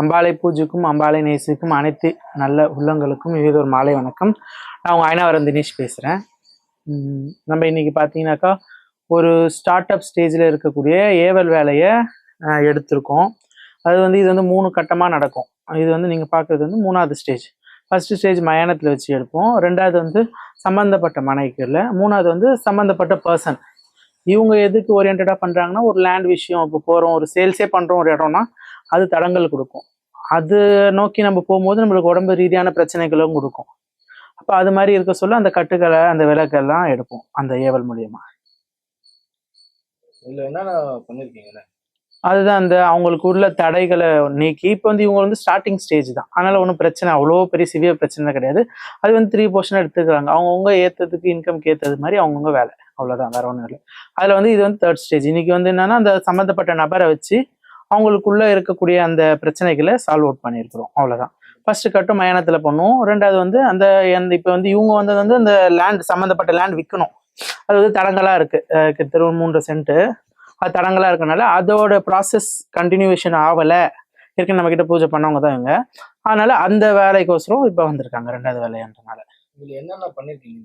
அம்பாளை பூஜைக்கும் அம்பாளை நேசிக்கும் அனைத்து நல்ல உள்ளங்களுக்கும் இது ஒரு மாலை வணக்கம். நான் உங்கள் ஐனாவரம் தினேஷ் பேசுகிறேன் நம்ம இன்றைக்கி பார்த்தீங்கன்னாக்கா ஒரு ஸ்டார்ட் அப் ஸ்டேஜில் இருக்கக்கூடிய ஏவல் வேலையை எடுத்திருக்கோம். அது வந்து இது வந்து மூணு கட்டமாக நடக்கும். இது வந்து நீங்கள் பார்க்குறது வந்து மூணாவது ஸ்டேஜ் ஃபஸ்ட்டு ஸ்டேஜ் மயானத்தில் வச்சு எடுப்போம். ரெண்டாவது வந்து சம்மந்தப்பட்ட மனைக்குள்ள மூணாவது வந்து சம்மந்தப்பட்ட பர்சன் இவங்க எதுக்கு ஓரியன்டாக பண்ணுறாங்கன்னா ஒரு லேண்ட் விஷயம் இப்போ போகிறோம் ஒரு சேல்ஸே பண்ணுறோம் ஒரு இடம்னா அது தடங்கள் கொடுக்கும். அது நோக்கி நம்ம போகும்போது நம்மளுக்கு உடம்பு ரீதியான பிரச்சனைகளும் கொடுக்கும். அப்போ அது மாதிரி இருக்க சொல்ல அந்த கட்டுக்களை அந்த விளக்கெல்லாம் எடுப்போம் அந்த ஏவல் மூலியமா. அதுதான் அந்த அவங்களுக்கு உள்ள தடைகளை நீக்கி இப்போ வந்து இவங்க வந்து ஸ்டார்டிங் ஸ்டேஜ் தான். அதனால ஒன்றும் பிரச்சனை அவ்வளோ பெரிய சிவியர் பிரச்சனை கிடையாது. அது வந்து த்ரீ போர்ஷன் எடுத்துக்கிறாங்க. அவங்கவுங்க ஏற்றதுக்கு இன்கம்க்கு ஏற்றது மாதிரி அவங்கவுங்க வேலை. அவ்வளோதான் வேற ஒன்றும் இல்லை. அதில் வந்து இது வந்து தேர்ட் ஸ்டேஜ் இன்னைக்கு வந்து என்னன்னா அந்த சம்மந்தப்பட்ட நபரை வச்சு அவங்களுக்குள்ள இருக்கக்கூடிய அந்த பிரச்சனைகளை சால்வ் அவுட் பண்ணியிருக்கிறோம். அவ்வளோதான் ஃபர்ஸ்ட் கட்டும் மயானத்தில் பண்ணுவோம். ரெண்டாவது வந்து அந்த அந்த இப்போ வந்து இவங்க வந்தது வந்து அந்த லேண்ட் சம்மந்தப்பட்ட லேண்ட் விற்கணும் அது வந்து தடங்களாக இருக்குது அஹ் மூன்று சென்ட்டு அது தடங்களாக இருக்கனால அதோட ப்ராசஸ் கண்டினியூவேஷன் ஆகலை ஏற்கனவே நம்ம கிட்ட பூஜை பண்ணவங்க தான் இவங்க. அதனால அந்த வேலைக்கோசரம் இப்போ வந்திருக்காங்க. ரெண்டாவது வேலைன்றனால. இதில் என்னென்ன பண்ணிருக்கீங்க?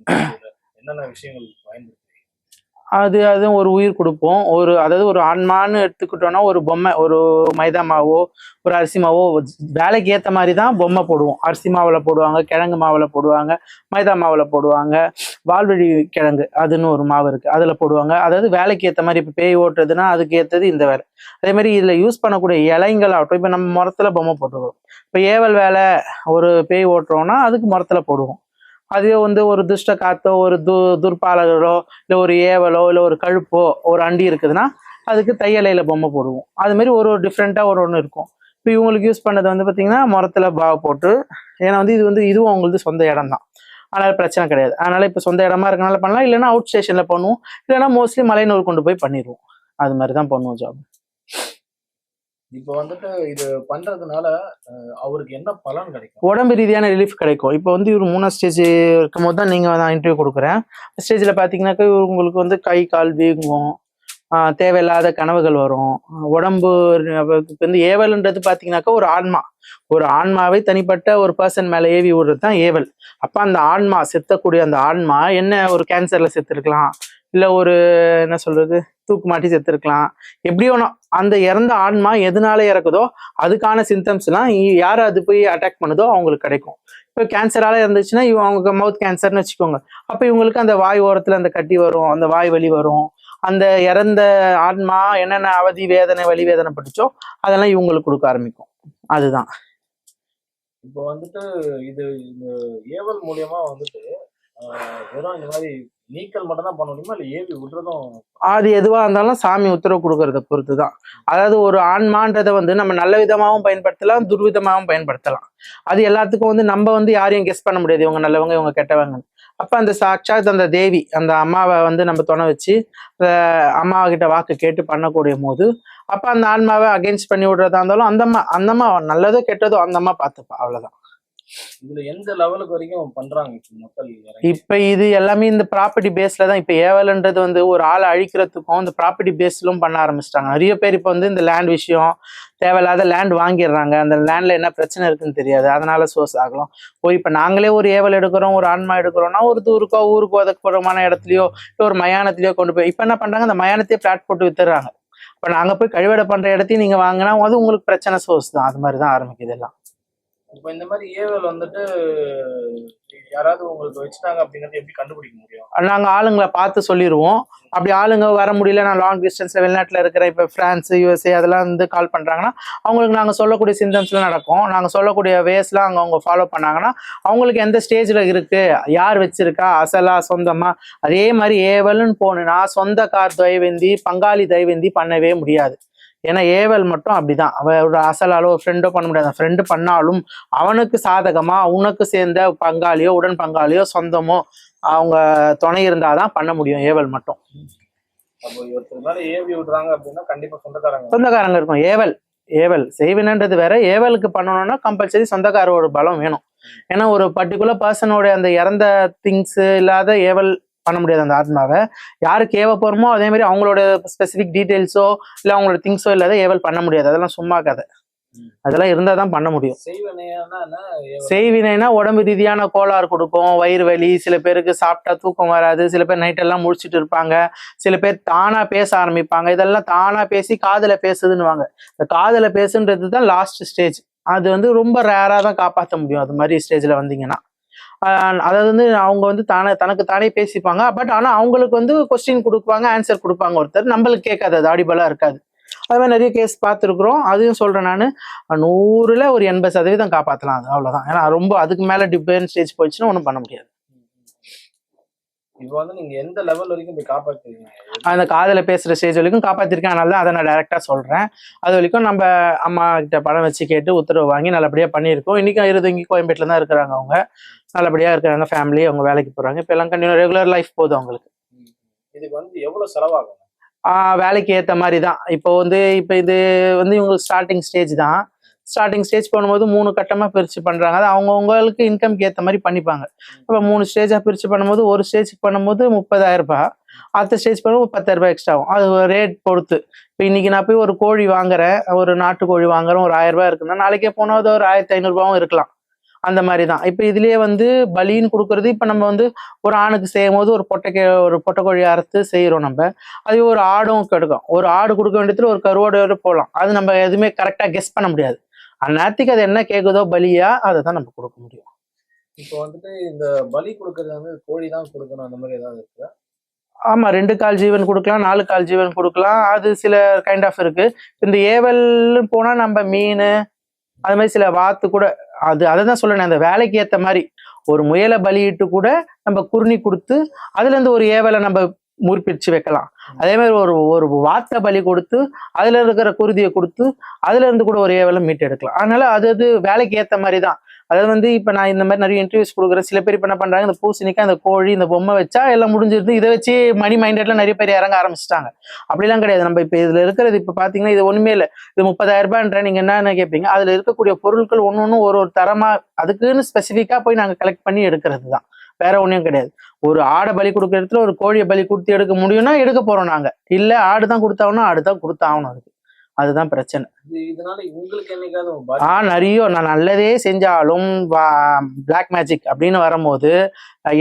என்னென்ன விஷயங்கள் பயன்படுத்துறீங்க அது அதுவும் ஒரு உயிர் கொடுப்போம். ஒரு அதாவது ஒரு ஆன்மான்னு எடுத்துக்கிட்டோம்னா ஒரு பொம்மை ஒரு மைதா மாவோ ஒரு அரிசி மாவோ வேலைக்கு ஏற்ற மாதிரி தான் பொம்மை போடுவோம். அரிசி மாவில் போடுவாங்க கிழங்கு மாவில் போடுவாங்க மைதா மாவில் போடுவாங்க வால்வழி கிழங்கு அதுன்னு ஒரு மாவு இருக்குது அதில் போடுவாங்க. அதாவது வேலைக்கு ஏற்ற மாதிரி இப்போ பேய் ஓட்டுறதுன்னா அதுக்கு ஏற்றது இந்த வேலை. அதே மாதிரி இதில் யூஸ் பண்ணக்கூடிய இலைங்கள் ஆகட்டும் இப்போ நம்ம முறத்தில் பொம்மை போட்டுருவோம். இப்போ ஏவல் வேலை ஒரு பேய் ஓட்டுறோம்னா அதுக்கு முரத்தில் போடுவோம். அதுவே வந்து ஒரு துஷ்ட காத்தோ ஒரு து துர்பாலகரோ இல்லை ஒரு ஏவலோ இல்லை ஒரு கழுப்போ ஒரு அண்டி இருக்குதுன்னா அதுக்கு தையலையில் பொம்மை போடுவோம். அதுமாரி ஒரு ஒரு டிஃப்ரெண்ட்டாக ஒரு ஒன்று இருக்கும். இப்போ இவங்களுக்கு யூஸ் பண்ணது வந்து பார்த்திங்கன்னா முரத்தில் பாவ போட்டு ஏன்னா வந்து இது வந்து இதுவும் அவங்களுக்கு சொந்த இடம் தான் அதனால் பிரச்சனை கிடையாது. அதனால் இப்போ சொந்த இடமா இருக்கனால பண்ணலாம் இல்லைன்னா அவுட் ஸ்டேஷனில் பண்ணுவோம். இல்லைன்னா மோஸ்ட்லி மலையனூர் கொண்டு போய் பண்ணிடுவோம் அது மாதிரி தான் பண்ணுவோம் ஜாப் இப்போ வந்துட்டு இது பண்றதுனால அவருக்கு என்ன பலன் கிடைக்கும்? உடம்பு ரீதியான ரிலீஃப் கிடைக்கும். இப்போ வந்து இவர் மூணாவது ஸ்டேஜ் இருக்கும் போது தான் நீங்கள் நான் இன்டர்வியூ கொடுக்குறேன். ஸ்டேஜில் பார்த்தீங்கன்னாக்கா இவர் உங்களுக்கு வந்து கை கால் வீங்கும். தேவையில்லாத கனவுகள் வரும். உடம்பு வந்து ஏவல்ன்றது பார்த்தீங்கன்னாக்கா ஒரு ஆன்மா. ஒரு ஆன்மாவை தனிப்பட்ட ஒரு பர்சன் மேலே ஏவி விடுறது தான் ஏவல். அப்போ அந்த ஆன்மா செத்தக்கூடிய அந்த ஆன்மா என்ன ஒரு கேன்சரில் செத்துருக்கலாம். இல்லை ஒரு என்ன சொல்றது தூக்கு மாட்டி செத்துருக்கலாம். எப்படியோ ஒன்றும் அந்த இறந்த ஆன்மா எதனால இறக்குதோ அதுக்கான சிம்டம்ஸ்லாம் யார் அது போய் அட்டாக் பண்ணுதோ அவங்களுக்கு கிடைக்கும். இப்போ கேன்சரால இருந்துச்சுன்னா இவங்க அவங்க மவுத் கேன்சர்னு வச்சுக்கோங்க. அப்போ இவங்களுக்கு அந்த வாய் ஓரத்தில் அந்த கட்டி வரும் அந்த வாய் வலி வரும். அந்த இறந்த ஆன்மா என்னென்ன அவதி வேதனை வலி வேதனை பட்டுச்சோ அதெல்லாம் இவங்களுக்கு கொடுக்க ஆரம்பிக்கும். அதுதான். இப்போ வந்துட்டு இது இந்த ஏவல் மூலியமா வந்துட்டு வெறும் இந்த மாதிரி நீக்கல் மட்டும் தான் பண்ண முடியுமா? இல்ல ஏவி விடுறதும் அது எதுவாக இருந்தாலும் சாமி உத்தரவு கொடுக்கறத பொறுத்து தான் அதாவது ஒரு ஆன்மான்றதை வந்து நம்ம நல்ல விதமாகவும் பயன்படுத்தலாம் துர்விதமாகவும் பயன்படுத்தலாம். அது எல்லாத்துக்கும் வந்து நம்ம வந்து யாரையும் கெஸ் பண்ண முடியாது. இவங்க நல்லவங்க இவங்க கெட்டவங்க. அப்போ அந்த சாட்சாத் அந்த தேவி அந்த அம்மாவை வந்து நம்ம துணை வச்சு அஹ் அம்மாவை கிட்ட வாக்கு கேட்டு பண்ணக்கூடிய போது அப்போ அந்த ஆன்மாவை அகெயின்ஸ்ட் பண்ணி விடுறதா இருந்தாலும் அந்த அம்மா அந்த அம்மா நல்லதோ கெட்டதோ அந்த அம்மா பார்த்துப்பா. அவ்வளோதான் இதுல எந்த லெவலுக்கு வரைக்கும் பண்றாங்க இப்போ மக்கள் இப்ப இது எல்லாமே இந்த ப்ராப்பர்ட்டி பேஸ்ல தான். இப்ப ஏவல்ன்றது வந்து ஒரு ஆளை அழிக்கிறதுக்கும் இந்த ப்ராப்பர்ட்டி பேஸ்லும் பண்ண ஆரம்பிச்சிட்டாங்க. நிறைய பேர் இப்ப வந்து இந்த லேண்ட் விஷயம் தேவையில்லாத லேண்ட் வாங்கிடுறாங்க. அந்த லேண்ட்ல என்ன பிரச்சனை இருக்குன்னு தெரியாது. அதனால சோர்ஸ் ஆகலாம். ஓ இப்ப நாங்களே ஒரு ஏவல் எடுக்கிறோம் ஒரு ஆன்மா எடுக்கிறோம்னா ஒரு தூருக்கோ ஊருக்கு ஒதுக்குறமான இடத்துலயோ இல்லை ஒரு மயானத்திலயோ கொண்டு போய் இப்ப என்ன பண்றாங்க? அந்த மயானத்தையே பிளாட் போட்டு வித்துறாங்க இப்ப நாங்க போய் கழிவடை பண்ற இடத்தையும் நீங்க வாங்கினா அது உங்களுக்கு பிரச்சனை சோர்ஸ் தான். அது மாதிரி தான் ஆரம்பிக்குது எல்லாம். இப்போ இந்த மாதிரி ஏவல் வந்துட்டு யாராவது உங்களுக்கு வச்சுட்டாங்க அப்படிங்கறது எப்படி கண்டுபிடிக்க முடியும்? நாங்க ஆளுங்களை பார்த்து சொல்லிடுவோம் அப்படி ஆளுங்க வர முடியல நான் லாங் டிஸ்டன்ஸ் வெளிநாட்டுல இருக்கிற இப்ப பிரான்ஸ் யூஎஸ்ஏ அதெல்லாம் வந்து கால் பண்றாங்கன்னா அவங்களுக்கு நாங்க சொல்லக்கூடிய சிம்டம்ஸ்லாம் நடக்கும். நாங்க சொல்லக்கூடிய வேஸ்லாம் அங்க அவங்க ஃபாலோ பண்ணாங்கன்னா அவங்களுக்கு எந்த ஸ்டேஜ்ல இருக்கு? யார் வச்சிருக்கா? அசலா சொந்தமா? அதே மாதிரி ஏவல்னு போனா சொந்த கார் தயவேந்தி பங்காளி தயவேந்தி பண்ணவே முடியாது. ஏன்னா ஏவல் மட்டும் அப்படிதான். அவ ஒரு அசலாலோ ஒரு ஃப்ரெண்டோ பண்ண முடியாது. ஃப்ரெண்டு பண்ணாலும் அவனுக்கு சாதகமா உனக்கு சேர்ந்த பங்காளியோ உடன் பங்காளியோ சொந்தமோ அவங்க துணை இருந்தாதான் பண்ண முடியும் ஏவல் மட்டும். சொந்தக்காரங்க இருக்கும். ஏவல் ஏவல். செய்வினன்றது வேற. ஏவலுக்கு பண்ணணும்னா கம்பல்சரி சொந்தக்காரோட பலம் வேணும். ஏன்னா ஒரு பர்டிகுலர் பர்சனோட அந்த இறந்த திங்ஸ் இல்லாத ஏவல் பண்ண முடியாது அந்த ஆத்மாவை. யாருக்கு ஏவ போறோமோ அதே மாதிரி அவங்களோட ஸ்பெசிஃபிக் டீடைல்ஸோ இல்லை அவங்களோட திங்ஸோ இல்லாத ஏவல் பண்ண முடியாது. அதெல்லாம் சும்மா கதை. அதெல்லாம் இருந்தால் தான் பண்ண முடியும்? செய்வினைனா உடம்பு ரீதியான கோளாறு கொடுக்கும். வயிறு வலி சில பேருக்கு சாப்பிட்டா தூக்கம் வராது சில பேர் நைட் எல்லாம் முழிச்சிட்டு இருப்பாங்க. சில பேர் தானா பேச ஆரம்பிப்பாங்க. இதெல்லாம் தானா பேசி காதுல பேசுதுன்னுவாங்க. இந்த காதுல பேசுன்றது தான் லாஸ்ட் ஸ்டேஜ் அது வந்து ரொம்ப ரேரா தான் காப்பாற்ற முடியும். அது மாதிரி ஸ்டேஜ்ல வந்தீங்கன்னா. அதாவது வந்து அவங்க வந்து தானே தனக்கு தானே பேசிப்பாங்க. பட் ஆனால் அவங்களுக்கு வந்து கொஸ்டின் கொடுப்பாங்க ஆன்சர் கொடுப்பாங்க ஒருத்தர். நம்மளுக்கு கேட்காது அது ஆடிபலா இருக்காது. அது மாதிரி நிறைய கேஸ் பார்த்துருக்குறோம். அதையும் சொல்கிறேன் நான். நூறில் ஒரு எண்பது சதவீதம் காப்பாற்றலாம் அது அவ்வளோதான் ஏன்னா ரொம்ப அதுக்கு மேலே டிபேன் ஸ்டேஜ் போயிடுச்சுன்னா ஒன்றும் பண்ண முடியாது. இப்போ வந்து நீங்க எந்த லெவல் வரைக்கும் போய் அந்த காதுல பேசுற ஸ்டேஜ் வரைக்கும் காப்பாத்திருக்கேன். அதனால தான் அதை நான் டைரக்டா சொல்றேன். அது வரைக்கும் நம்ம அம்மா கிட்ட பணம் வச்சு கேட்டு உத்தரவு வாங்கி நல்லபடியா பண்ணியிருக்கோம். இன்னைக்கும் இருதங்கி கோயம்பேட்டில் தான் இருக்கிறாங்க அவங்க. நல்லபடியா இருக்கிறாங்க ஃபேமிலி அவங்க வேலைக்கு போறாங்க. இப்போ எல்லாம் கண்டினியூ ரெகுலர் லைஃப் போதும் அவங்களுக்கு. இதுக்கு வந்து எவ்வளவு செலவாகும்? வேலைக்கு ஏற்ற மாதிரி தான். இப்போ வந்து இப்போ இது வந்து இவங்களுக்கு ஸ்டார்டிங் ஸ்டேஜ் தான். ஸ்டார்டிங் ஸ்டேஜ் பண்ணும்போது மூணு கட்டமாக பிரித்து பண்ணுறாங்க அது அவங்கவுங்களுக்கு இன்கம்க்கு ஏற்ற மாதிரி பண்ணிப்பாங்க. இப்போ மூணு ஸ்டேஜாக பிரித்து பண்ணும்போது ஒரு ஸ்டேஜுக்கு பண்ணும்போது முப்பதாயிரம் ரூபாய். அடுத்த ஸ்டேஜ் பண்ணும்போது பத்தாயிரம் ரூபாய் எக்ஸ்ட்ரா ஆகும். அது ரேட் பொறுத்து. இப்போ இன்னைக்கு நான் போய் ஒரு கோழி வாங்குறேன். ஒரு நாட்டு கோழி வாங்குறேன். ஒரு ஆயிரம் ரூபாய் இருக்குன்னா நாளைக்கே போனால் அது ஒரு ஆயிரத்தி ஐநூறுபாவும் இருக்கலாம். அந்த மாதிரி தான். இப்போ இதுலேயே வந்து பலின்னு கொடுக்கறது இப்போ நம்ம வந்து ஒரு ஆணுக்கு செய்யும் போது ஒரு பொட்டைக்கே ஒரு பொட்டைக்கோழி அறுத்து செய்கிறோம் நம்ம. அது ஒரு ஆடும் கெடுக்கும். ஒரு ஆடு கொடுக்க வேண்டியதுல ஒரு கருவாடோட போகலாம் அது நம்ம எதுவுமே கரெக்டாக கெஸ் பண்ண முடியாது. அந்நேரத்துக்கு அது என்ன கேட்குதோ பலியா அதை தான் நம்ம கொடுக்க முடியும். இப்போ வந்துட்டு இந்த பலி கொடுக்கறது வந்து கோழி தான் கொடுக்கணும் அந்த மாதிரி ஏதாவது இருக்குதா? ஆமா ரெண்டு கால் ஜீவன் கொடுக்கலாம் நாலு கால் ஜீவன் கொடுக்கலாம். அது சில கைண்ட் ஆஃப் இருக்கு. இந்த ஏவல்னு போனா நம்ம மீன் அது மாதிரி சில வாத்து கூட அது அதை தான் சொல்றேன் அந்த வேலைக்கு ஏத்த மாதிரி ஒரு முயலை பலியிட்டு கூட நம்ம குருணி கொடுத்து அதுல இருந்து ஒரு ஏவலை நம்ம முறிப்பிடிச்சு வைக்கலாம். அதே மாதிரி ஒரு ஒரு வாத்த பலி கொடுத்து அதுல இருக்கிற குருதியை கொடுத்து அதுல இருந்து கூட ஒரு ஏவலம் மீட்டு எடுக்கலாம். அதனால அது அது வேலைக்கு ஏத்த மாதிரி தான் அதாவது வந்து இப்ப நான் இந்த மாதிரி நிறைய இன்டர்வியூஸ் கொடுக்குறேன். சில பேர் இப்ப என்ன பண்றாங்க இந்த பூசணிக்காய் இந்த கோழி இந்த பொம்மை வச்சா எல்லாம் முடிஞ்சிருந்து இதை வச்சு மணி மைண்டட்ல நிறைய பேர் இறங்க ஆரம்பிச்சிட்டாங்க. அப்படிலாம் கிடையாது. நம்ம இப்ப இதுல இருக்கிறது இப்ப பாத்தீங்கன்னா இது ஒண்ணுமே இல்லை. இது முப்பதாயிரம் ரூபாய்ன்ற நீங்க என்னென்ன கேட்பீங்க அதுல இருக்கக்கூடிய பொருட்கள் ஒன்று ஒன்று ஒரு ஒரு தரமா அதுக்குன்னு ஸ்பெசிஃபிக்கா போய் நாங்க கலெக்ட் பண்ணி எடுக்கிறது தான் வேற ஒண்ணும் கிடையாது. ஒரு ஆடை பலி கொடுக்குற இடத்துல ஒரு கோழியை பலி கொடுத்து எடுக்க முடியும்னா எடுக்க போறோம் நாங்க. இல்ல ஆடு தான் கொடுத்தாகணும் ஆடு தான் கொடுத்தாகணும் அதுக்கு. அதுதான் பிரச்சனை. இது இதனால உங்களுக்கு என்னைக்காவது பாதி- ஆ நிறைய நான் நல்லதே செஞ்சாலும் பிளாக் மேஜிக் அப்படின்னு வரும்போது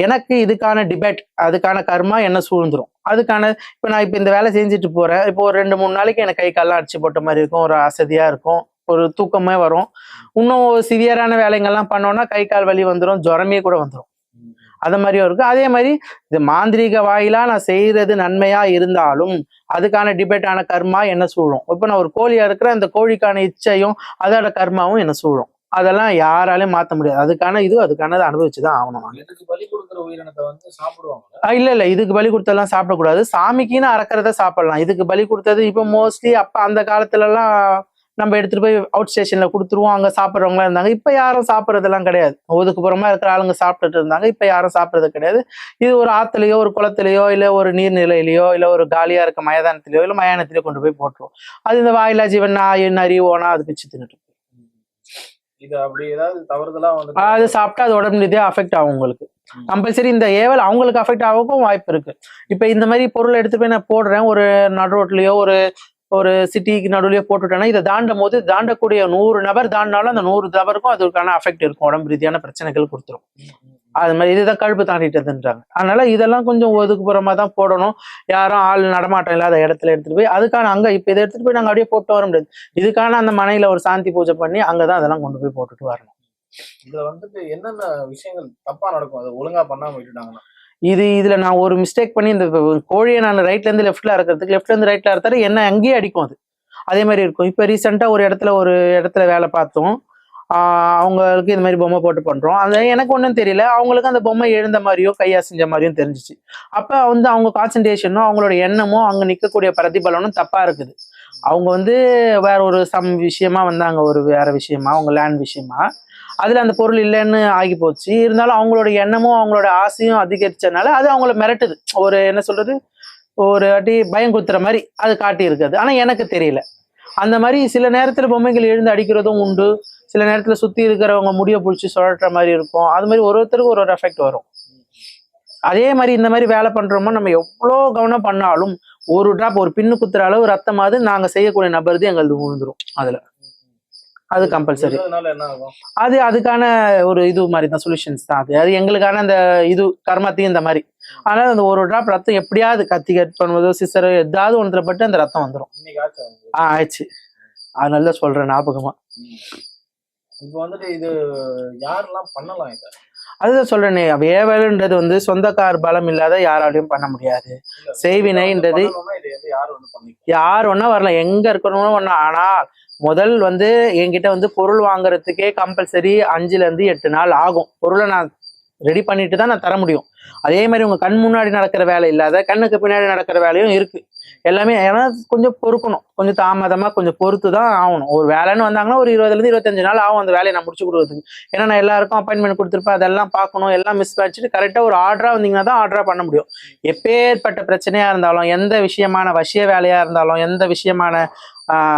எனக்கு இதுக்கான டிபேட் அதுக்கான கர்மா என்ன சூழ்ந்துரும்? அதுக்கான இப்போ நான் இப்போ இந்த வேலை செஞ்சுட்டு போறேன். இப்போ ஒரு ரெண்டு மூணு நாளைக்கு எனக்கு கை கால்லாம் அடிச்சு போட்ட மாதிரி இருக்கும். ஒரு அசதியா இருக்கும். ஒரு தூக்கமே வரும். இன்னும் சிவியரான வேலைங்கள்லாம் பண்ணோம்னா கை கால் வலி வந்துடும் ஜுரமே கூட வந்துடும். அது மாதிரியும் இருக்கு. அதே மாதிரி இது மாந்திரீக வாயிலா நான் செய்யறது நன்மையா இருந்தாலும் அதுக்கான டிபேட்டான கர்மா என்ன சூழும்? இப்போ நான் ஒரு கோழியா இருக்கிற அந்த கோழிக்கான இச்சையும் அதோட கர்மாவும் என்ன சூழும்? அதெல்லாம் யாராலையும் மாத்த முடியாது. அதுக்கான இது அதுக்கானதை அனுபவிச்சுதான் ஆகணும் நாங்க. இதுக்கு பலி கொடுக்குற உயிரினத்தை வந்து சாப்பிடுவாங்க இல்ல இல்ல. இதுக்கு பலி கொடுத்தெல்லாம் சாப்பிடக்கூடாது. சாமிக்குன்னு அறக்கிறத சாப்பிடலாம். இதுக்கு பலி கொடுத்தது இப்போ மோஸ்ட்லி அப்ப அந்த காலத்துல எல்லாம் நம்ம எடுத்துட்டு போய் அவுட் ஸ்டேஷன்ல கொடுத்துருவோம். அங்க சாப்பிட்றவங்களா இருந்தாங்க. இப்ப யாரும் சாப்பிட்றதெல்லாம் கிடையாது. ஒதுக்குப்புறமா இருக்கிற ஆளுங்க சாப்பிட்டுட்டு இருந்தாங்க. இப்ப யாரும் சாப்பிட்றது கிடையாது. இது ஒரு ஆத்துலயோ ஒரு குளத்துலயோ இல்ல ஒரு நீர்நிலையிலயோ இல்ல ஒரு காலியா இருக்க மயதானத்திலயோ இல்ல மயானத்திலயோ கொண்டு போய் போட்டுருவோம். அது இந்த வாயிலா ஜீவன் நரி ஓனா அது பிச்சு தின்னுட்டு இருக்கும். இது அப்படி ஏதாவது தவறுதலா வந்து அது சாப்பிட்டா அது உடம்பு ரீதியா அஃபெக்ட் ஆகும் உங்களுக்கு. கம்பல்சரி இந்த ஏவல் அவங்களுக்கு அஃபெக்ட் ஆகவும் வாய்ப்பு இருக்கு. இப்ப இந்த மாதிரி பொருளை எடுத்து போய் நான் போடுறேன். ஒரு நடு ரோட்லயோ ஒரு ஒரு சிட்டிக்கு நடுவில் போட்டுட்டேன்னா இதை தாண்டும் போது தாண்டக்கூடிய நூறு நபர் தாண்டினாலும் அந்த நூறு நபருக்கும் அதுக்கான அஃபெக்ட் இருக்கும். உடம்பு ரீதியான பிரச்சனைகள் கொடுத்துரும். அது மாதிரி இதுதான் கழுப்பு தாண்டிட்டதுன்றாங்க. அதனால இதெல்லாம் கொஞ்சம் ஒதுக்குப்புறமா தான் போடணும். யாரும் ஆள் நடமாட்டம் இல்லாத இடத்துல எடுத்துட்டு போய் அதுக்கான அங்க இப்ப இதை எடுத்துட்டு போய் நாங்க அப்படியே போட்டு வர முடியாது. இதுக்கான அந்த மனையில ஒரு சாந்தி பூஜை பண்ணி அங்கதான் அதெல்லாம் கொண்டு போய் போட்டுட்டு வரணும். இதுல வந்துட்டு என்னென்ன விஷயங்கள் தப்பா நடக்கும்? அதை ஒழுங்கா பண்ணாம விட்டுட்டாங்கன்னா. இது இதுல நான் ஒரு மிஸ்டேக் பண்ணி இந்த கோழியை நான் ரைட்ல இருந்து லெஃப்ட்ல இருக்கிறதுக்கு லெஃப்ட்ல இருந்து ரைட்ல அறுத்தாரு என்ன அங்கேயே அடிக்கும் அது. அதே மாதிரி இருக்கும். இப்போ ரீசெண்டா ஒரு இடத்துல ஒரு இடத்துல வேலை பார்த்தோம். அவங்களுக்கு இந்த மாதிரி பொம்மை போட்டு பண்றோம். அது எனக்கு ஒன்றும் தெரியல. அவங்களுக்கு அந்த பொம்மை எழுந்த மாதிரியோ கையாசிஞ்ச மாதிரியும் தெரிஞ்சிச்சு. அப்ப வந்து அவங்க கான்சன்ட்ரேஷனும் அவங்களோட எண்ணமும் அங்க நிற்கக்கூடிய பிரதிபலனும் தப்பா இருக்குது. அவங்க வந்து வேற ஒரு சம் விஷயமா வந்தாங்க. ஒரு வேற விஷயமா அவங்க லேண்ட் விஷயமா. அதில் அந்த பொருள் இல்லைன்னு ஆகி போச்சு. இருந்தாலும் அவங்களோட எண்ணமும் அவங்களோட ஆசையும் அதிகரிச்சதுனால அது அவங்கள மிரட்டுது. ஒரு என்ன சொல்றது? ஒரு வாட்டி பயம் குத்துற மாதிரி அது காட்டி இருக்குது எனக்கு தெரியல. அந்த மாதிரி சில நேரத்தில் பொம்மைகள் எழுந்து அடிக்கிறதும் உண்டு. சில நேரத்தில் சுற்றி இருக்கிறவங்க முடிய பிடிச்சி சுழற்ற மாதிரி இருக்கும். அது மாதிரி ஒரு ஒருத்தருக்கும் ஒரு ஒரு எஃபெக்ட் வரும். அதே மாதிரி இந்த மாதிரி வேலை பண்ணுறோமோ நம்ம எவ்வளோ கவனம் பண்ணாலும் ஒரு டிராப் ஒரு பின்னு குத்துற அளவு ரத்தமாவது நாங்கள் செய்யக்கூடிய நபருது எங்களுக்கு விழுந்துரும் அதில். அது கம்பல்சரி அது அதுக்கான ஒரு இது மாதிரி தான் சொல்யூஷன்ஸ் தான் அது. அது எங்களுக்கான அந்த இது கர்மத்தையும் இந்த மாதிரி. அதனால அந்த ஒரு டிராப் ரத்தம் எப்படியாவது கத்தி கட் பண்ணுவதோ சிஸ்டரோ எதாவது ஒன்றரை பட்டு அந்த ரத்தம் வந்துடும். ஆ ஆயிடுச்சு. அது நல்லா சொல்றேன் ஞாபகமா. இப்போ வந்துட்டு இது யாரெல்லாம் பண்ணலாம் இதை? அதுதான் சொல்றேனே வேவல்ன்றது வந்து சொந்தக்கார் பலம் இல்லாத யாராலையும் பண்ண முடியாது. செய்வினைன்றது யார் ஒன்றா வரலாம் எங்க இருக்கணும் ஒன்றா ஆனால் முதல் வந்து என்கிட்ட வந்து பொருள் வாங்குறதுக்கே கம்பல்சரி அஞ்சுல இருந்து எட்டு நாள் ஆகும். பொருளை நான் ரெடி பண்ணிட்டு தான் நான் தர முடியும். அதே மாதிரி உங்க கண் முன்னாடி நடக்கிற வேலை இல்லாத கண்ணுக்கு பின்னாடி நடக்கிற வேலையும் இருக்கு. எல்லாமே ஏன்னா கொஞ்சம் பொறுக்கணும். கொஞ்சம் தாமதமா கொஞ்சம் பொறுத்து தான் ஆகணும். ஒரு வேலைன்னு வந்தாங்கன்னா ஒரு இருபதுலேருந்து இருபத்தஞ்சு நாள் ஆகும் அந்த வேலையை நான் முடிச்சு கொடுக்குறதுக்கு. ஏன்னா நான் எல்லாருக்கும் அப்பாயின்மெண்ட் கொடுத்துருப்பேன். அதெல்லாம் பார்க்கணும். எல்லாம் மிஸ் பண்ணிச்சுட்டு கரெக்டாக ஒரு ஆர்டரா வந்தீங்கன்னா தான் ஆர்டரா பண்ண முடியும். எப்பேற்பட்ட பிரச்சனையா இருந்தாலும் எந்த விஷயமான வசிய வேலையா இருந்தாலும் எந்த விஷயமான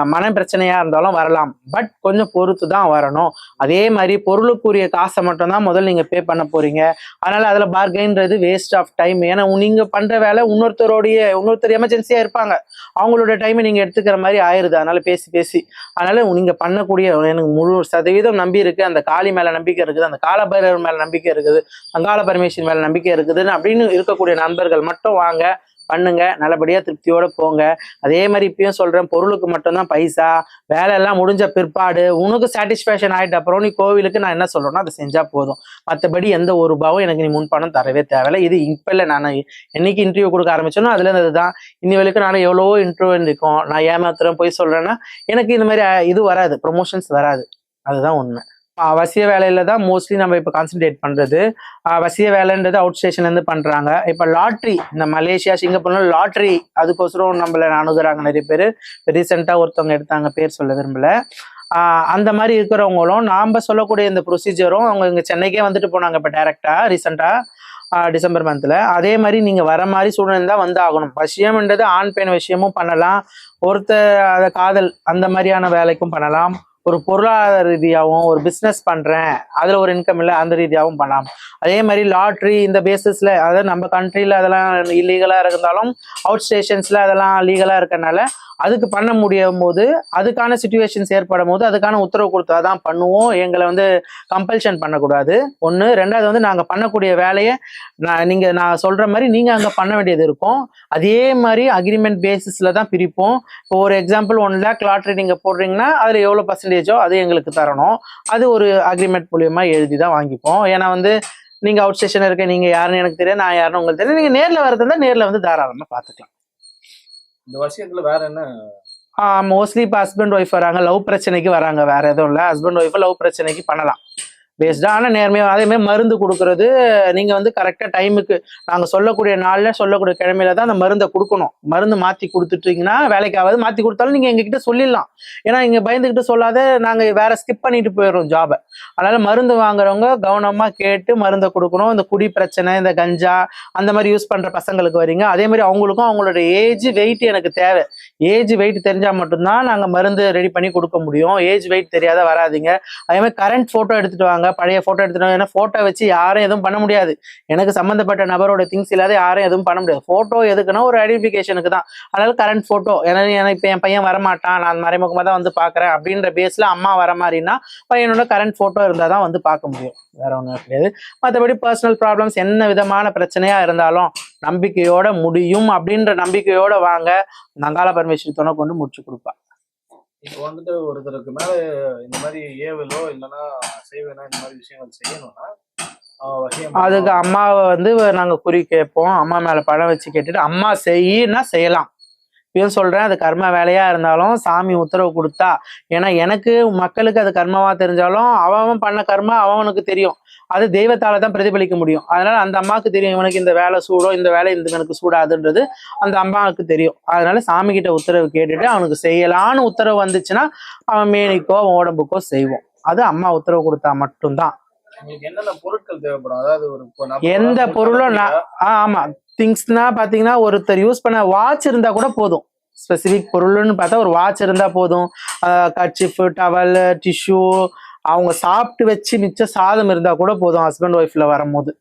மன பிரச்சனையா இருந்தாலும் வரலாம். பட் கொஞ்சம் பொறுத்து தான் வரணும். அதே மாதிரி பொருளுக்குரிய காசை மட்டும்தான் முதல்ல நீங்க பே பண்ண போறீங்க. அதனால அதுல பார்கெயின்றது வேஸ்ட் ஆஃப் டைம் ஏன்னா நீங்க பண்ற வேலை இன்னொருத்தரோடைய இன்னொருத்தர் எமர்ஜென்சியா இருப்பாங்க. அவங்களோட டைமை நீங்க எடுத்துக்கிற மாதிரி ஆயிருது. அதனால பேசி பேசி. அதனால நீங்க பண்ணக்கூடிய எனக்கு முழு சதவீதம் நம்பி இருக்கு. அந்த காளி மேல நம்பிக்கை இருக்குது. அந்த காலபைரவர் மேல நம்பிக்கை இருக்குது. அங்காள பரமேஸ்வரன் மேல நம்பிக்கை இருக்குதுன்னு அப்படின்னு இருக்கக்கூடிய நண்பர்கள் மட்டும் வாங்க. பண்ணுங்க. நல்லபடியா திருப்தியோட போங்க. அதே மாதிரி இப்பயும் சொல்றேன் பொருளுக்கு மட்டும்தான் பைசா வேலை எல்லாம் முடிஞ்ச பிற்பாடு உனக்கு சாட்டிஸ்ஃபேக்ஷன் ஆகிட்ட அப்புறம் நீ கோவிலுக்கு நான் என்ன சொல்கிறேன்னா அதை செஞ்சா போதும். மற்றபடி எந்த ஒரு ரூபாவும் எனக்கு நீ முன்பணம் தரவே தேவையில்ல. இது இப்ப இல்லை நான் என்னைக்கு இன்டர்வியூ கொடுக்க ஆரம்பிச்சோனோ அதுல இருந்து அதுதான். இன்னி வரைக்கும் நான் எவ்வளவோ இன்டர்வியூ இருக்கும் நான் ஏமாத்திரம் போய் சொல்றேன்னா எனக்கு இந்த மாதிரி இது வராது. ப்ரொமோஷன்ஸ் வராது. அதுதான் உண்மை. வசிய வேலையில தான் மோஸ்ட்லி நம்ம இப்போ கான்சென்ட்ரேட் பண்ணுறது வசிய வேலைன்றது அவுட் ஸ்டேஷன்லேருந்து பண்ணுறாங்க இப்போ லாட்ரி இந்த மலேசியா சிங்கப்பூர்லாம் லாட்ரி அதுக்கோசரம் நம்மளை அணுகுறாங்க நிறைய பேர். ரீசெண்டாக ஒருத்தவங்க எடுத்தாங்க பேர் சொல்ல விரும்பல. அந்த மாதிரி இருக்கிறவங்களும் நாம் சொல்லக்கூடிய இந்த ப்ரொசீஜரும் அவங்க இங்கே சென்னைக்கே வந்துட்டு போனாங்க இப்போ டைரெக்டாக ரீசெண்டாக டிசம்பர் மந்தில் அதே மாதிரி நீங்கள் வர மாதிரி சூழ்நிலை தான் வந்து ஆகணும் விஷயம்ன்றது ஆண் பெண் விஷயமும் பண்ணலாம். ஒருத்தர் அதை காதல் அந்த மாதிரியான வேலைக்கும் பண்ணலாம். ஒரு பொருளாதார ரீதியாகவும் ஒரு பிஸ்னஸ் பண்ணுறேன் அதில் ஒரு இன்கம் இல்லை அந்த ரீதியாகவும் பண்ணலாம். அதே மாதிரி லாட்ரி இந்த பேசிஸில் அதாவது நம்ம கண்ட்ரியில் அதெல்லாம் இல்லீகலாக இருந்தாலும் அவுட் ஸ்டேஷன்ஸில் அதெல்லாம் லீகலாக இருக்கனால அதுக்கு பண்ண முடியும் போது அதுக்கான சுச்சுவேஷன்ஸ் ஏற்படும் போது அதுக்கான உத்தரவு கொடுத்தா தான் பண்ணுவோம். எங்களை வந்து கம்பல்ஷன் பண்ணக்கூடாது. ஒன்று ரெண்டாவது வந்து நாங்கள் பண்ணக்கூடிய வேலையை நான் நீங்கள் நான் சொல்கிற மாதிரி நீங்கள் அங்கே பண்ண வேண்டியது இருக்கும். அதே மாதிரி அக்ரிமெண்ட் பேசிஸில் தான் பிரிப்போம். இப்போ ஒரு எக்ஸாம்பிள் ஒன் லேக் லாட்ரி நீங்கள் போடுறீங்கன்னா அதில் எவ்வளோ பர்சன்டேஜோ அது எங்களுக்கு தரணும். அது ஒரு அக்ரிமெண்ட் மூலியமாக எழுதி தான் வாங்கிப்போம். ஏன்னா வந்து நீங்கள் அவுட் ஸ்டேஷன் இருக்க நீங்கள் யாருன்னு எனக்கு தெரியும் நான் யாருன்னு உங்களுக்கு தெரியும் நீங்கள் நேரில் வரதுனா நேரில் வந்து தாராளமாக பார்த்துக்கலாம். இந்த விஷயத்துல வேற என்ன? மோஸ்ட்லி இப்போ ஹஸ்பண்ட் ஒய்ஃப் வராங்க. லவ் பிரச்சனைக்கு வராங்க. வேற எதுவும் இல்லை. ஹஸ்பண்ட் ஒய்ஃப் லவ் பிரச்சனைக்கு பண்ணலாம். பேஸ்டான நேர்மையாக அதே மாதிரி மருந்து கொடுக்கறது நீங்கள் வந்து கரெக்டாக டைமுக்கு நாங்கள் சொல்லக்கூடிய நாளில் சொல்லக்கூடிய கிழமையில தான் அந்த மருந்தை கொடுக்கணும். மருந்து மாற்றி கொடுத்துட்டீங்கன்னா வேலைக்கு ஆகாது மாற்றி கொடுத்தாலும் நீங்கள் எங்ககிட்ட சொல்லிடலாம். ஏன்னா இங்கே பயந்துக்கிட்டு சொல்லாத நாங்கள் வேற ஸ்கிப் பண்ணிட்டு போயிடுறோம் ஜாபை அதனால் மருந்து வாங்குறவங்க கவனமாக கேட்டு மருந்தை கொடுக்கணும். இந்த குடி பிரச்சனை இந்த கஞ்சா அந்த மாதிரி யூஸ் பண்ணுற பசங்களுக்கு வரீங்க. அதே மாதிரி அவங்களுக்கும் அவங்களோட ஏஜ் வெயிட் எனக்கு தேவை. ஏஜ் வெயிட் தெரிஞ்சால் மட்டும்தான் நாங்கள் மருந்து ரெடி பண்ணி கொடுக்க முடியும். ஏஜ் வெயிட் தெரியாத வராதீங்க. அதே மாதிரி கரண்ட் ஃபோட்டோ எடுத்துகிட்டு வாங்க. பழைய ஃபோட்டோ எடுத்துட்டாங்க. ஏன்னா ஃபோட்டோ வச்சு யாரும் எதுவும் பண்ண முடியாது. எனக்கு சம்மந்தப்பட்ட நபரோட திங்ஸ் இல்லாத யாரும் எதுவும் பண்ண முடியாது. ஃபோட்டோ எதுக்குன்னா ஒரு ஐடென்டிஃபிகேஷனுக்கு தான். அதனால கரண்ட் ஃபோட்டோ ஏன்னா எனக்கு இப்போ என் பையன் வரமாட்டான். நான் மறைமுகமாக தான் வந்து பார்க்குறேன் அப்படின்ற பேஸில் அம்மா வர மாதிரின்னா பையனோட கரண்ட் ஃபோட்டோ இருந்தால் தான் வந்து பார்க்க முடியும். வேற ஒன்றும் கிடையாது. மற்றபடி பர்சனல் ப்ராப்ளம்ஸ் என்ன விதமான பிரச்சனையா இருந்தாலும் நம்பிக்கையோட முடியும் அப்படின்ற நம்பிக்கையோட வாங்க. நங்கால பரமேஸ்வரி துணை கொண்டு முடிச்சு கொடுப்பா இப்போ வந்துட்டு ஒருத்தருக்கு மேல இந்த மாதிரி ஏவலோ இல்லைன்னா செய்வேனா இந்த மாதிரி விஷயங்கள் செய்யணும்னா அதுக்கு அம்மாவை வந்து நாங்க குறி கேட்போம். அம்மா மேல பழம் வச்சு கேட்டுட்டு அம்மா செய்யினா செய்யலாம். இப்பயும் சொல்றேன் அது கர்ம வேலையா இருந்தாலும் சாமி உத்தரவு கொடுத்தா. ஏன்னா எனக்கு மக்களுக்கு அது கர்மமாக தெரிஞ்சாலும் அவன் அவன் பண்ண கர்மா அவனுக்கு தெரியும். அது தெய்வத்தால தான் பிரதிபலிக்க முடியும். அதனால அந்த அம்மாவுக்கு தெரியும் இவனுக்கு இந்த வேலை சூடும் இந்த வேலை இந்த சூடாதுன்றது அந்த அம்மாவுக்கு தெரியும். அதனால சாமி கிட்ட உத்தரவு கேட்டுட்டு அவனுக்கு செய்யலான்னு உத்தரவு வந்துச்சுன்னா அவன் மேனிக்கோ அவன் உடம்புக்கோ செய்வோம். அது அம்மா உத்தரவு கொடுத்தா மட்டும்தான். என்னென்ன பொருட்கள் தேவைப்படும்? அதாவது ஒரு இப்போ எந்த பொருளும் நான் ஆமா. திங்ஸ்னா பாத்தீங்கன்னா ஒருத்தர் யூஸ் பண்ண வாட்ச் இருந்தா கூட போதும். ஸ்பெசிபிக் பொருள்னு பார்த்தா ஒரு வாட்ச் இருந்தா போதும். கர்ச்சிஃப் டவல் டிஷ்யூ அவங்க சாப்பிட்டு வச்சு மிச்ச சாதம் இருந்தா கூட போதும் ஹஸ்பண்ட் ஒய்ஃப்ல வரும்போது.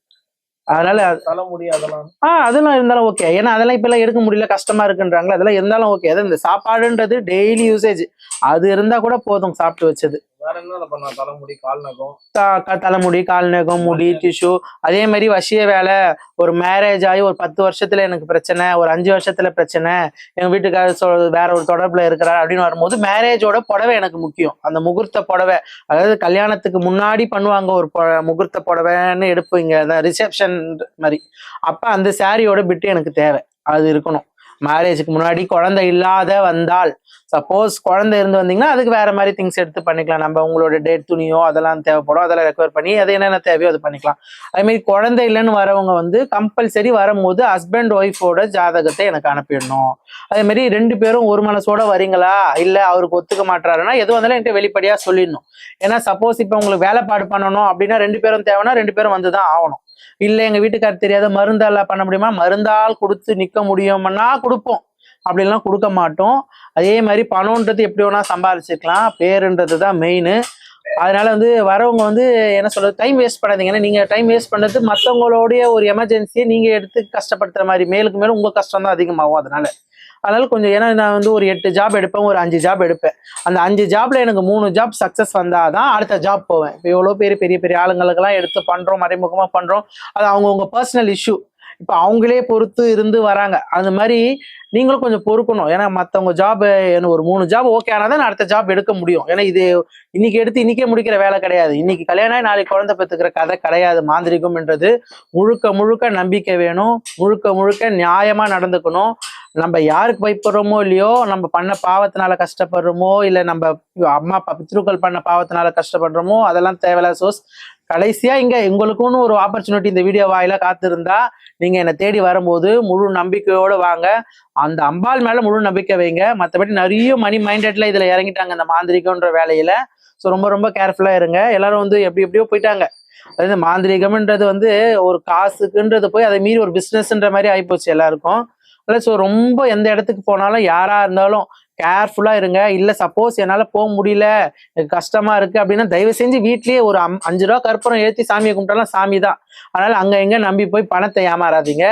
அதனால தலைமுடி அதெல்லாம். ஆ அதெல்லாம் இருந்தாலும் ஓகே ஏன்னா அதெல்லாம் இப்பெல்லாம் எடுக்க முடியல கஷ்டமா இருக்குன்றாங்களா அதெல்லாம் இருந்தாலும் ஓகே அதான் இந்த சாப்பாடுன்றது டெய்லி யூசேஜ் அது இருந்தா கூட போதும் சாப்பிட்டு வச்சது. வேற என்ன பண்ணலாம்? தலைமுடி கால் நகம் த- க- தலைமுடி கால் நகம் முடி டிஷ்யூ அதே மாதிரி வசிய வேலை ஒரு மேரேஜ் ஆகி ஒரு பத்து வருஷத்துல எனக்கு பிரச்சனை ஒரு அஞ்சு வருஷத்துல பிரச்சனை எங்க வீட்டுக்காரர் வேற ஒரு தொடர்புல இருக்கிறார் அப்படின்னு வரும்போது மேரேஜோட புடவை எனக்கு முக்கியம். அந்த முகூர்த்த புடவை. அதாவது கல்யாணத்துக்கு முன்னாடி பண்ணுவாங்க ஒரு முகூர்த்த புடவைன்னு எடுப்பீங்க. ரிசப்ஷன் மாதிரி. அப்ப அந்த சாரியோட பிட்டு எனக்கு தேவை. அது இருக்கணும். மேரேஜுக்கு முன்னாடி குழந்தை இல்லாத வந்தால் சப்போஸ் குழந்தை இருந்து வந்தீங்கன்னா அதுக்கு வேற மாதிரி திங்ஸ் எடுத்து பண்ணிக்கலாம். நம்ம உங்களோட டேட் துணியோ அதெல்லாம் தேவைப்படும். அதெல்லாம் ரெக்கவர் பண்ணி அது என்னென்ன தேவையோ அது பண்ணிக்கலாம். அதே குழந்தை இல்லைன்னு வரவங்க வந்து கம்பல்சரி வரும்போது ஹஸ்பண்ட் ஒய்ஃபோட ஜாதகத்தை எனக்கு அனுப்பிடணும். அதே மாதிரி ரெண்டு பேரும் ஒரு மனசோட வரீங்களா? இல்லை அவருக்கு ஒத்துக்க மாட்டாருன்னா எது வந்தாலும் என்கிட்ட வெளிப்படையா சொல்லிடணும். ஏன்னா சப்போஸ் இப்போ உங்களுக்கு வேலைப்பாடு பண்ணணும் அப்படின்னா ரெண்டு பேரும் தேவைன்னா ரெண்டு பேரும் வந்து தான் ஆகணும். இல்லை எங்கள் வீட்டுக்கார் தெரியாத மருந்தால பண்ண முடியுமா? மருந்தால் கொடுத்து நிற்க முடியும்னா கொடுப்போம். அப்படிலாம் கொடுக்க மாட்டோம். அதே மாதிரி பணம்ன்றது எப்படி வேணா சம்பாதிச்சிக்கலாம் பேருன்றது தான் மெயின் அதனால வந்து வரவங்க வந்து என்ன சொல்றது டைம் வேஸ்ட் பண்ணாதீங்க. ஏன்னா நீங்க டைம் வேஸ்ட் பண்ணுறது மற்றவங்களுடைய ஒரு எமர்ஜென்சியை நீங்கள் எடுத்து கஷ்டப்படுத்துற மாதிரி மேலுக்கு மேலும் உங்கள் கஷ்டம் தான் அதிகமாகும் அதனால. அதனால கொஞ்சம் ஏன்னா நான் வந்து ஒரு எட்டு ஜாப் எடுப்பேன் ஒரு அஞ்சு ஜாப் எடுப்பேன். அந்த அஞ்சு ஜாப்ல எனக்கு மூணு ஜாப் சக்சஸ் வந்தாதான் அடுத்த ஜாப் போவேன். இப்போ எவ்வளோ பேர் பெரிய பெரிய ஆளுங்களுக்கெல்லாம் எடுத்து பண்றோம் மறைமுகமா பண்றோம். அது அவங்கவுங்க பர்சனல் இஷ்யூ இப்போ அவங்களே பொறுத்து இருந்து வராங்க. அந்த மாதிரி நீங்களும் கொஞ்சம் பொறுக்கணும். ஏன்னா மற்றவங்க ஜாப் எனக்கு ஒரு மூணு ஜாப் ஓகே ஆனால் தான் நான் அடுத்த ஜாப் எடுக்க முடியும். ஏன்னா இது இன்னைக்கு எடுத்து இன்னைக்கே முடிக்கிற வேலை கிடையாது. இன்னைக்கு கல்யாணம் நாளைக்கு குழந்தை பெற்றுக்கிற கதை கிடையாது. மாந்திரிகம்ன்றது முழுக்க முழுக்க நம்பிக்கை வேணும். முழுக்க முழுக்க நியாயமா நடந்துக்கணும். நம்ம யாருக்கு பயப்படுறோமோ இல்லையோ நம்ம பண்ண பாவத்தினால கஷ்டப்படுறோமோ இல்லை நம்ம அம்மா அப்பா பித்ருக்கள் பண்ண பாவத்தினால கஷ்டப்படுறோமோ அதெல்லாம் தேவையில்ல சோர்ஸ் கடைசியா இங்க உங்களுக்குன்னு ஒரு ஆப்பர்ச்சுனிட்டி இந்த வீடியோ வாயில காத்திருந்தா நீங்க என்னை தேடி வரும்போது முழு நம்பிக்கையோடு வாங்க. அந்த அம்பாள் மேல முழு நம்பிக்கை வைங்க. மற்றபடி நிறைய மணி மைண்டட்ல இதுல இறங்கிட்டாங்க இந்த மாந்திரிகம்ன்ற வேலையில. ஸோ ரொம்ப ரொம்ப கேர்ஃபுல்லா இருங்க. எல்லாரும் வந்து எப்படி எப்படியோ போயிட்டாங்க. அதாவது மாந்திரிகம்ன்றது வந்து ஒரு காசுக்குன்றது போய் அதை மீறி ஒரு பிஸ்னஸ்ன்ற மாதிரி ஆயிப்போச்சு எல்லாருக்கும். ஸோ ரொம்ப எந்த இடத்துக்கு போனாலும் யாரா இருந்தாலும் கேர்ஃபுல்லா இருங்க. இல்ல சப்போஸ் என்னால போக முடியல எனக்கு கஷ்டமா இருக்கு அப்படின்னா தயவு செஞ்சு வீட்லயே ஒரு அம்- அஞ்சு ரூபா கற்பூரம் ஏற்றி சாமியை கும்பிட்டாலும் சாமி தான். அதனால அங்க எங்க நம்பி போய் பணத்தை ஏமாறாதீங்க.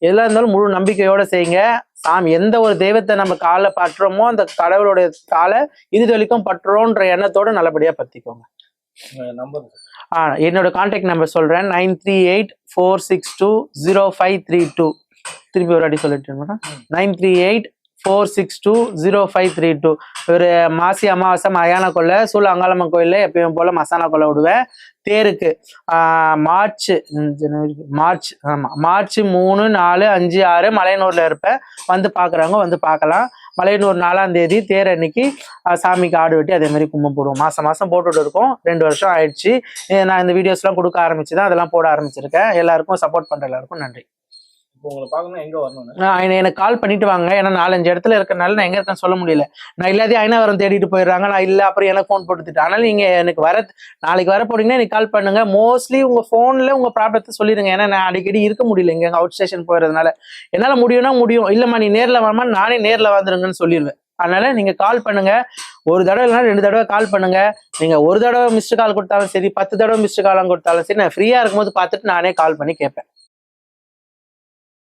எதுல இருந்தாலும் முழு நம்பிக்கையோட செய்யுங்க. சாமி எந்த ஒரு தெய்வத்தை நம்ம காலை பற்றுறோமோ அந்த கடவுளுடைய காலை இறுதி வரைக்கும் பற்றுறோன்ற எண்ணத்தோட நல்லபடியா பத்திக்கோங்க. நம்பர் ஆ என்னோட கான்டாக்ட் நம்பர் சொல்றேன். Nine three eight four six two zero five three two. திருப்பி ஒரு வாட்டி சொல்லிட்டு nine three eight four six two zero five three two ஒரு மாசி அமாவாசை மயான கொள்ளை சூழ அங்காளம்மன் கோயிலில் எப்பயும் போல மசாலா கொள்ளை விடுவேன். தேருக்கு மார்ச் ஜனவரி மார்ச் ஆமாம் மார்ச் மூணு நாலு அஞ்சு ஆறு மலையனூரில் இருப்பேன் வந்து பார்க்குறவங்க வந்து பார்க்கலாம் மலையனூர் நாலாம் தேதி தேர் அன்னைக்கு சாமிக்கு ஆடு வெட்டி அதே மாதிரி கும்பம் போடுவோம். மாதம் மாதம் போட்டுட்டு இருக்கோம். ரெண்டு வருஷம் ஆயிடுச்சு. நான் இந்த வீடியோஸ்லாம் கொடுக்க ஆரம்பிச்சு தான் அதெல்லாம் போட ஆரம்பிச்சிருக்கேன். எல்லாருக்கும் சப்போர்ட் பண்ணுற எல்லாருக்கும் நன்றி. உங்களை பார்க்கணும் எங்க வரணும் நான் எனக்கு கால் பண்ணிட்டு வாங்க. ஏன்னா நாலஞ்சு இடத்துல இருக்கனால நான் எங்க இருக்கேன்னு சொல்ல முடியல. நான் இல்லாதே ஐநாவரம் தேடிட்டு போயிடுறாங்க. நான் இல்ல அப்புறம் எனக்கு ஃபோன் போட்டுட்டு. அதனால நீங்க எனக்கு வர நாளைக்கு வர போறீங்கன்னா எனக்கு கால் பண்ணுங்க. மோஸ்ட்லி உங்க போன்ல உங்க ப்ராப்ளத்தை சொல்லிடுங்க. ஏன்னா நான் அடிக்கடி இருக்க முடியல இங்க அவுட் ஸ்டேஷன் போயிடுறதுனால. என்னால முடியும்னா முடியும். இல்லம்மா நீ நேர்ல வரமா நானே நேர்ல வந்துருங்கன்னு சொல்லிடுவேன். அதனால நீங்க கால் பண்ணுங்க. ஒரு தடவை இல்லைனா ரெண்டு தடவை கால் பண்ணுங்க. நீங்க ஒரு தடவை மிஸ்டு கால் கொடுத்தாலும் சரி பத்து தடவை மிஸ்டு காலம் கொடுத்தாலும் சரி நான் ஃப்ரீயா இருக்கும்போது பார்த்துட்டு நானே கால் பண்ணி கேட்பேன்.